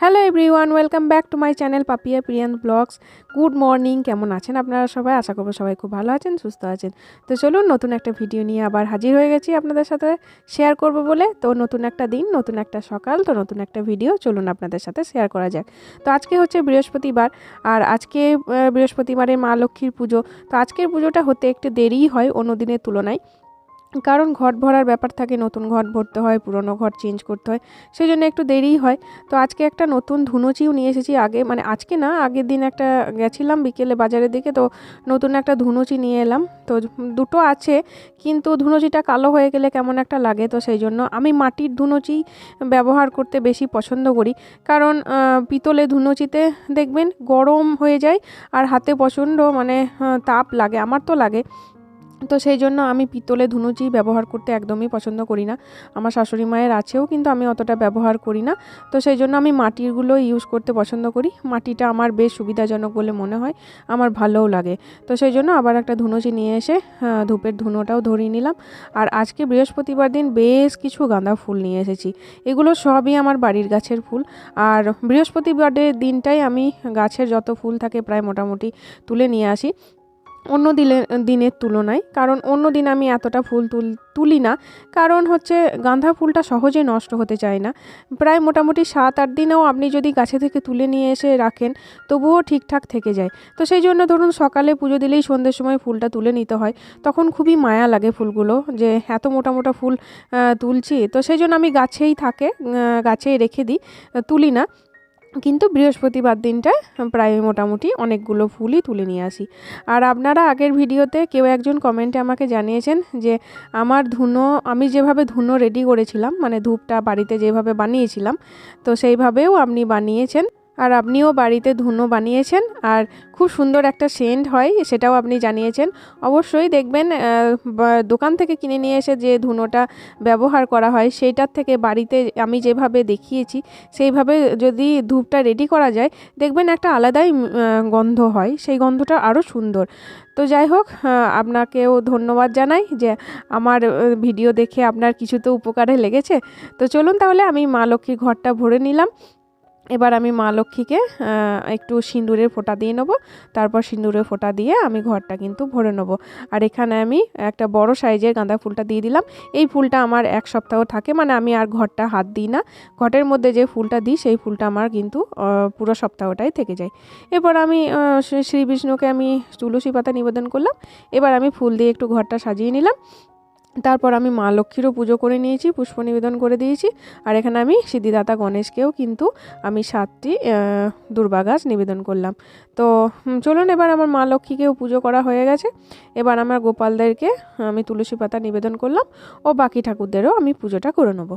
Hello everyone welcome back to my channel Papiya Priyan blogs good morning কেমন আছেন আপনারা সবাই? আশা করব সবাই খুব ভালো আছেন সুস্থ আছেন। তো চলুন নতুন একটা ভিডিও নিয়ে আবার হাজির হয়ে গেছি আপনাদের সাথে শেয়ার করব বলে। তো নতুন একটা দিন নতুন একটা সকাল তো নতুন একটা ভিডিও চলুন আপনাদের সাথে শেয়ার করা যাক। তো আজকে হচ্ছে বৃহস্পতিবার আর আজকে আহ, বৃহস্পতিবারের মা লক্ষ্মীর পুজো। তো আজকের পুজোটা হতে একটু দেরিই হয় অন্য দিনের তুলনায়। কারণ ঘট ভরার ব্যাপার থাকে, নতুন ঘট ভরতে হয়, পুরনো ঘর চেঞ্জ করতে হয় সেই জন্য একটু দেরিই হয়। তো আজকে একটা নতুন ধুনুচিও নিয়ে এসেছি, আগে মানে আজকে না, আগের দিন একটা গেছিলাম বিকেলে বাজারের দিকে তো নতুন একটা ধুনুচি নিয়ে এলাম। তো দুটো আছে, কিন্তু ধুনুচিটা কালো হয়ে গেলে কেমন একটা লাগে, তো সেই জন্য আমি মাটির ধুনুচি ব্যবহার করতে বেশি পছন্দ করি। কারণ পিতলে ধুনুচিতে দেখবেন গরম হয়ে যায়, আর হাতে প্রচণ্ড মানে তাপ লাগে, আমার তো লাগে। তো সেই জন্য আমি পিতলে ধুনুচি ব্যবহার করতে একদমই পছন্দ করি না। আমার শাশুড়ি মায়ের আছেও, কিন্তু আমি অতটা ব্যবহার করি না। তো সেই জন্য আমি মাটিরগুলো ইউজ করতে পছন্দ করি। মাটিটা আমার বেশ সুবিধাজনক বলে মনে হয়। আমার ভালোও লাগে। তো সেই জন্য আবার একটা ধুনুচি নিয়ে এসে ধূপের ধুনোটাও ধরিয়ে নিলাম। আর আজকে বৃহস্পতিবার দিন বেশ কিছু গাঁদা ফুল নিয়ে এসেছি। এগুলো সবই আমার বাড়ির গাছের ফুল। আর বৃহস্পতিবারের দিনটাই আমি গাছের যত ফুল থাকে প্রায় মোটামুটি তুলে নিয়ে আসি। অন্য দিলে, দিনের তুলনায়। কারণ অন্য দিন আমি এতটা ফুল তুল, তুলি না। কারণ হচ্ছে গাঁদা ফুলটা সহজে নষ্ট হতে চায় না। প্রায় মোটামুটি সাত আট দিনেও আপনি যদি গাছে থেকে তুলে নিয়ে এসে রাখেন, তবুও ঠিকঠাক থেকে যায়। তো সেই জন্য ধরুন সকালে পুজো দিলেই সন্ধ্যের সময় ফুলটা তুলে নিতে হয়। তখন খুবই মায়া লাগে ফুলগুলো যে এত মোটা মোটা ফুল তুলছি। তো সেই জন্য আমি গাছেই থাকে গাছেই রেখে দিই। তুলি না। কিন্তু বৃহস্পতিবার দিনটা প্রায় মোটামুটি অনেকগুলো ফুলই তুলে নিয়ে আসি। আর আপনারা আগের ভিডিওতে কেউ একজন কমেন্টে আমাকে জানিয়েছেন যে, আমার ধুনো, আমি যেভাবে ধুনো রেডি করেছিলাম মানে ধূপটা বাড়িতে যেভাবে বানিয়েছিলাম, তো সেইভাবেও আপনি বানিয়েছেন। আর আপনিও বাড়িতে ধুনো বানিয়েছেন আর খুব সুন্দর একটা সেন্ট হয়, সেটাও আপনি জানিয়েছেন। অবশ্যই দেখবেন দোকান থেকে কিনে নিয়ে এসে যে ধুনোটা ব্যবহার করা হয়, সেইটার থেকে বাড়িতে আমি যেভাবে দেখিয়েছি, সেইভাবে যদি ধূপটা রেডি করা যায়, দেখবেন একটা আলাদাই গন্ধ হয়, সেই গন্ধটা আরও সুন্দর। তো যাই হোক আপনাকেও ধন্যবাদ জানাই যে আমার ভিডিও দেখে আপনার কিছু তো উপকারে লেগেছে। তো চলুন তাহলে আমি মা লক্ষ্মীর ঘরটা ভরে নিলাম। এবার আমি মা লক্ষ্মীকে একটু সিঁদুরের ফোঁটা দিয়ে নেব। তারপর সিঁদুরের ফোঁটা দিয়ে আমি ঘরটা কিন্তু ভরে নেব। আর এখানে আমি একটা বড় সাইজের গাঁদা ফুলটা দিয়ে দিলাম। এই ফুলটা আমার এক সপ্তাহ থাকে মানে আমি আর ঘরটা হাত দিই না। ঘটের মধ্যে যে ফুলটা দিই, সেই ফুলটা আমার কিন্তু পুরো সপ্তাহটাই থেকে যায়। এবার আমি শ্রী বিষ্ণুকে আমি তুলসী পাতা নিবেদন করলাম। এবার আমি ফুল দিয়ে একটু ঘরটা সাজিয়ে নিলাম। তারপর আমি মা লক্ষ্মীরও পুজো করে নিয়েছি, পুষ্প নিবেদন করে দিয়েছি। আর এখানে আমি সিদ্ধিদাতা গণেশকেও কিন্তু আমি সাতটি দুর্বা গাছ নিবেদন করলাম। তো চলুন এবার আমার মা লক্ষ্মীকেও পুজো করা হয়ে গেছে। এবার আমার গোপালদেরকে আমি তুলসী পাতা নিবেদন করলাম ও বাকি ঠাকুরদেরও আমি পুজোটা করে নেব।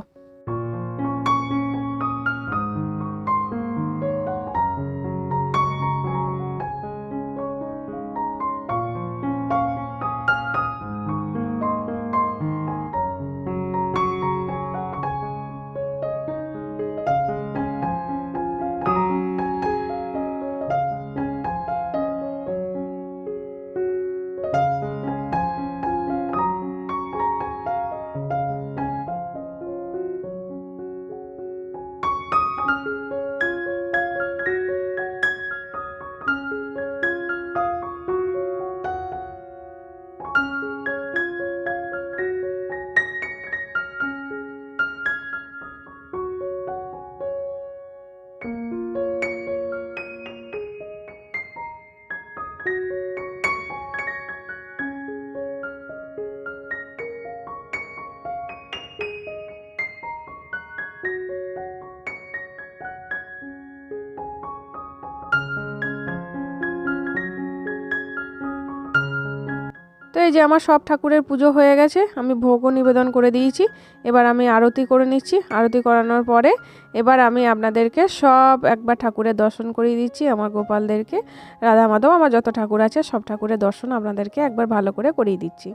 তো এই যে আমার সব ঠাকুরের পুজো হয়ে গেছে, আমি ভোগও নিবেদন করে দিয়েছি। এবার আমি আরতি করে নিচ্ছি। আরতি করানোর পরে এবার আমি আপনাদেরকে সব একবার ঠাকুরের দর্শন করিয়ে দিচ্ছি, আমার গোপালদেরকে। রাধা মাধব, আমার যত ঠাকুর আছে সব ঠাকুরের দর্শন আপনাদেরকে একবার ভালো করে করিয়ে দিচ্ছি।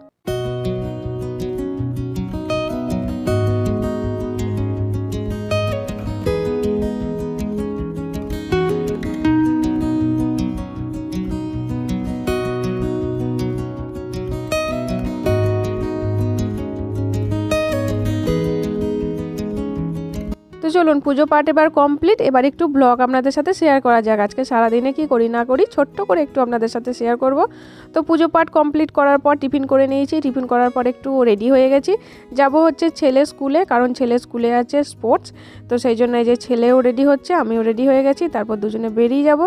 চলুন, পুজো পাঠ এবার কমপ্লিট এবার একটু ব্লগ আপনাদের সাথে শেয়ার করা যাক। আজকে সারাদিনে কি করি, না করি, ছোট্ট করে একটু আপনাদের সাথে শেয়ার করব। তো পুজো পাঠ কমপ্লিট করার পর টিফিন করে নিয়েছি। টিফিন করার পর একটু রেডি হয়ে গেছি। যাব হচ্ছে ছেলে স্কুলে, কারণ ছেলে স্কুলে আছে স্পোর্টস তো সেই জন্য এই যে ছেলেও রেডি হচ্ছে, আমিও রেডি হয়ে গেছি। তারপর দুজনে বেরিয়ে যাব।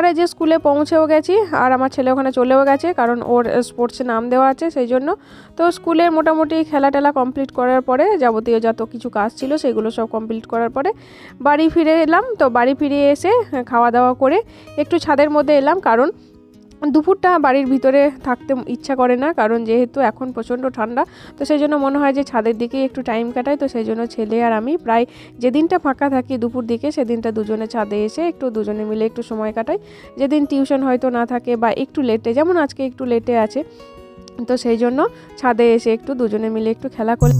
আর যে স্কুলে পৌঁছেও গেছি আর আমার ছেলে ওখানে চলেও গেছে, কারণ ওর স্পোর্টসে নাম দেওয়া আছে, সেই জন্য। তো স্কুলে মোটামুটি খেলা টেলা কমপ্লিট করার পরে, যাবতীয় যত কিছু কাজ ছিল সেগুলো সব কমপ্লিট করার পরে বাড়ি ফিরে এলাম। তো বাড়ি ফিরে এসে খাওয়া দাওয়া করে একটু ছাদের মধ্যে এলাম, কারণ দুপুরটা বাড়ির ভিতরে থাকতে ইচ্ছা করে না, কারণ যেহেতু এখন প্রচণ্ড ঠান্ডা, তো সেই জন্য মনে হয় যে ছাদের দিকে একটু টাইম কাটাই, তো সেই জন্য ছেলে আর আমি প্রায় যেদিনটা ফাঁকা থাকি দুপুর দিকে সেদিনটা দুজনে ছাদে এসে একটু দুজনে মিলে একটু সময় কাটাই। যেদিন টিউশন হয়তো না থাকে বা একটু লেটে যেমন আজকে একটু লেটে আছে, তো সেই জন্য ছাদে এসে একটু দুজনে মিলে একটু খেলা করি।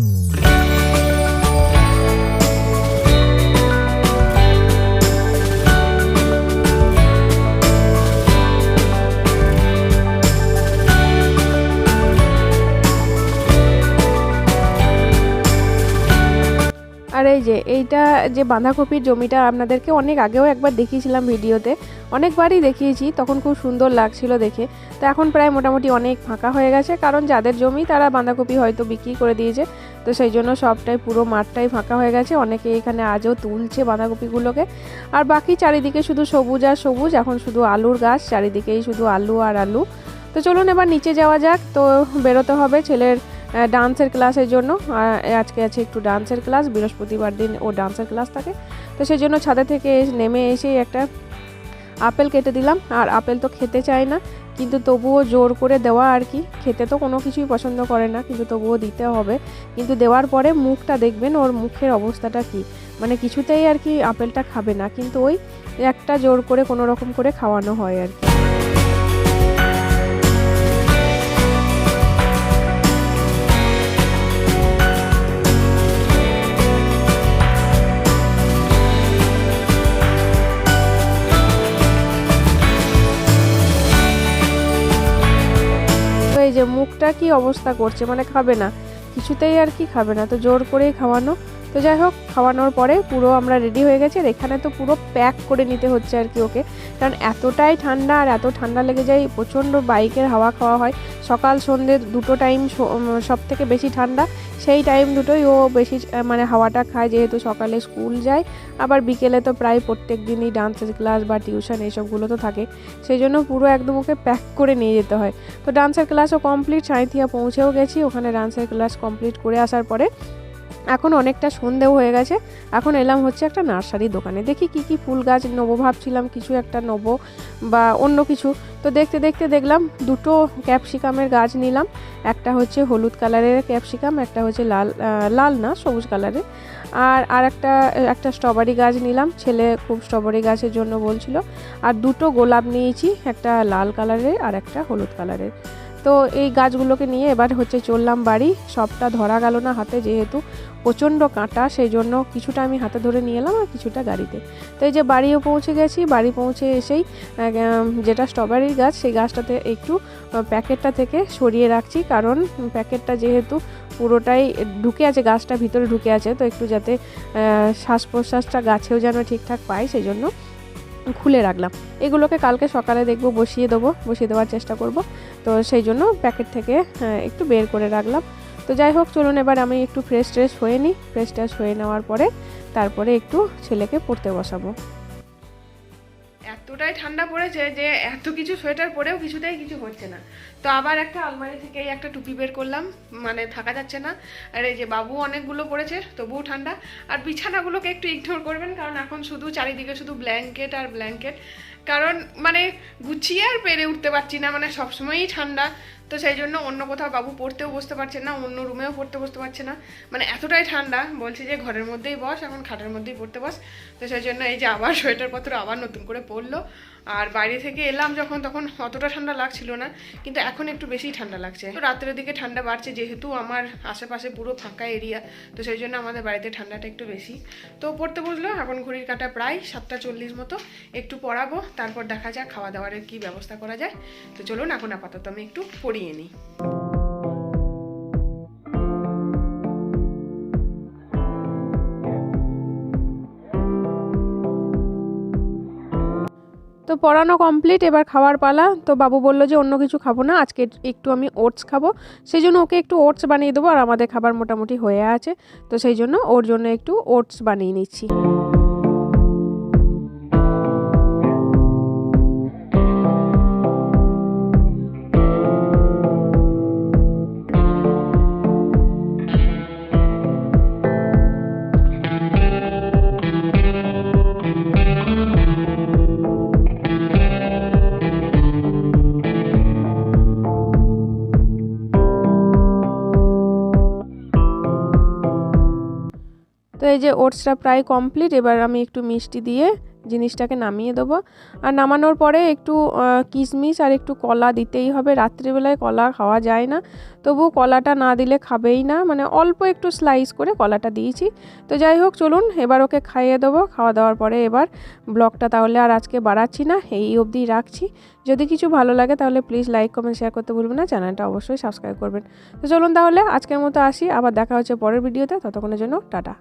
আর এই যে, এইটা যে বাঁধাকপির জমিটা আপনাদেরকে অনেক আগেও একবার দেখিয়েছিলাম ভিডিওতে, অনেকবারই দেখিয়েছি, তখন খুব সুন্দর লাগছিল দেখে। তো এখন প্রায় মোটামুটি অনেক ফাঁকা হয়ে গেছে, কারণ যাদের জমি তারা বাঁধাকপি হয়তো বিক্রি করে দিয়েছে। তো সেই জন্য সবটাই পুরো মাঠটাই ফাঁকা হয়ে গেছে, অনেকে এখানে আজও তুলছে বাঁধাকপিগুলোকে। আর বাকি চারিদিকে শুধু সবুজ আর সবুজ, এখন শুধু আলুর গাছ, চারিদিকেই শুধু আলু আর আলু। তো চলুন এবার নিচে যাওয়া যাক, তো বেরোতে হবে ছেলের ডান্সের ক্লাসের জন্য আজকে আছে একটু ডান্সের ক্লাস, বৃহস্পতিবার দিন ও ডান্সের ক্লাস থাকে। তো সেই জন্য ছাদে থেকে নেমে এসেই একটা আপেল কেটে দিলাম, আর আপেল তো খেতে চায় না, কিন্তু তবুও জোর করে দেওয়া আর কি। খেতে তো কোনো কিছুই পছন্দ করে না, কিন্তু তবুও দিতে হবে। কিন্তু দেওয়ার পরে মুখটা দেখবেন ওর মুখের অবস্থাটা কি। মানে কিছুতেই আর কি আপেলটা খাবে না, কিন্তু ওই একটা জোর করে কোনো রকম করে খাওয়ানো হয় আর কি। যে মুখটা কি অবস্থা করছে? মানে খাবে না। কিছুতেই আর কি খাবে না। তো জোর করেই খাওয়ানো। তো যাই হোক, খাওয়ানোর পরে পুরো আমরা রেডি হয়ে গেছি। আর এখানে তো পুরো প্যাক করে নিতে হচ্ছে আর কি ওকে। কারণ এতটাই ঠান্ডা আর এত ঠান্ডা লেগে যায়, প্রচণ্ড বাইকের হাওয়া খাওয়া হয়। সকাল সন্ধ্যে দুটো টাইম সব থেকে বেশি ঠান্ডা। সেই টাইম দুটোই ও বেশি মানে হাওয়াটা খায় যেহেতু সকালে স্কুল যায়। আবার বিকেলে তো প্রায় প্রত্যেক দিনই ডান্সের ক্লাস বা টিউশন এইসবগুলো তো থাকে। সেই জন্য পুরো একদম ওকে প্যাক করে নিয়ে যেতে হয়। তো ডান্সের ক্লাসও কমপ্লিট সাঁইথিয়া পৌঁছেও গেছি। ওখানে ডান্সের ক্লাস কমপ্লিট করে আসার পরে এখন অনেকটা সন্ধেও হয়ে গেছে। এখন এলাম হচ্ছে একটা নার্সারি দোকানে। দেখি কি কি ফুল গাছ নেব, ভাবছিলাম কিছু একটা নেব বা অন্য কিছু। তো দেখতে দেখতে দেখলাম দুটো ক্যাপসিকামের গাছ নিলাম। একটা হচ্ছে হলুদ কালারের ক্যাপসিকাম, একটা হচ্ছে লাল লাল না, সবুজ কালারের। আর আর একটা একটা স্ট্রবেরি গাছ নিলাম। ছেলে খুব স্ট্রবেরি গাছের জন্য বলছিল। আর দুটো গোলাপ নিয়েছি, একটা লাল কালারের আর একটা হলুদ কালারের। তো এই গাছগুলোকে নিয়ে এবার হচ্ছে চললাম বাড়ি। সবটা ধরা গেল না হাতে যেহেতু। প্রচণ্ড কাঁটা সেই জন্য কিছুটা আমি হাতে ধরে নিয়ে এলাম আর কিছুটা গাড়িতে। তো এই যে বাড়িও পৌঁছে গেছি, বাড়ি পৌঁছে এসেই যেটা স্ট্রবেরির গাছ, সেই গাছটাতে একটু প্যাকেটটা থেকে সরিয়ে রাখছি। কারণ প্যাকেটটা যেহেতু পুরোটাই ঢুকে আছে, গাছটা ভিতরে ঢুকে আছে, তো একটু যাতে শ্বাস প্রশ্বাসটা গাছেও যেন ঠিকঠাক পায় সেই জন্য খুলে রাখলাম। এগুলোকে কালকে সকালে দেখব, বসিয়ে দেবো, বসিয়ে দেওয়ার চেষ্টা করব। তো সেই জন্য প্যাকেট থেকে একটু বের করে রাখলাম। তো যাই হোক, চলুন এবার আমি একটু ফ্রেশ ট্রেশ হয়ে নিই। ফ্রেশ ট্রেশ হয়ে নেওয়ার পরে তারপরে একটু ছেলেকে পড়তে বসাবো। এতটাই ঠান্ডা পড়েছে যে এত কিছু সোয়েটার পরেও কিছুতেই কিছু হচ্ছে না। তো আবার একটা আলমারি থেকে একটা টুপি বের করলাম মানে থাকা যাচ্ছে না। আর এই যে বাবু অনেকগুলো পড়েছে, তবুও ঠান্ডা। আর বিছানাগুলোকে একটু ইগনোর করবেন, কারণ এখন শুধু চারিদিকে শুধু ব্ল্যাঙ্কেট আর ব্ল্যাঙ্কেট কারণ মানে গুছিয়ে আর পেরে উঠতে পারছি না মানে সবসময়ই ঠান্ডা। তো সেই জন্য অন্য কোথাও বাবু পড়তেও বসতে পারছে না, অন্য রুমেও পড়তে বসতে পারছে না। মানে এতটাই ঠান্ডা, বলছে যে ঘরের মধ্যেই বস, এখন খাটের মধ্যেই পড়তে বস। তো সেই জন্য এই যে আবার সোয়েটার পত্র আবার নতুন করে পরলো আর বাইরে থেকে এলাম যখন, তখন অতটা ঠান্ডা লাগছিল না, কিন্তু এখন একটু বেশি ঠান্ডা লাগছে। তো রাত্রের দিকে ঠান্ডা বাড়ছে, যেহেতু আমার আশেপাশে পুরো ফাঁকা এরিয়া, তো সেই জন্য আমাদের বাড়িতে ঠান্ডাটা একটু বেশি। তো পড়তে বসল, এখন ঘড়ির কাটা প্রায় সাতটা চল্লিশ মতো। একটু পড়াবো, তারপর দেখা যাক খাওয়া দাওয়ারের কি ব্যবস্থা করা যায়। তো চলুন, এখন আপাতত আমি একটু নিই তো পড়ানো কমপ্লিট এবার খাওয়ার পালা। তো বাবু বলল যে, অন্য কিছু খাব না, আজকে একটু আমি ওটস খাব। সেই জন্য ওকে একটু ওটস বানিয়ে দেবো, আর আমাদের খাবার মোটামুটি হয়ে আছে। তো সেই জন্য ওর জন্য একটু ওটস বানিয়ে নিচ্ছি। এই যে ওটসটা প্রায় কমপ্লিট, এবার আমি একটু মিষ্টি দিয়ে জিনিসটাকে নামিয়ে দেবো। আর নামানোর পরে একটু কিশমিশ আর একটু কলা দিতেই হবে। রাত্রিবেলায় কলা খাওয়া যায় না। তবু কলাটা না দিলে খাবেই না। মানে অল্প একটু স্লাইস করে কলাটা দিয়েছি। তো যাই হোক, চলুন, এবার ওকে খাইয়ে দেবো। খাওয়া দাওয়ার পরে এবার ব্লগটা তাহলে আর আজকে বাড়াচ্ছি না, এই অবধি রাখছি। যদি কিছু ভালো লাগে তাহলে প্লিজ লাইক কমেন্ট শেয়ার করতে ভুলবেন না। চ্যানেলটা অবশ্যই সাবস্ক্রাইব করবেন। তো চলুন তাহলে, আজকের মতো আসি। আবার দেখা হচ্ছে পরের ভিডিওতে ততক্ষণের জন্য টাটা।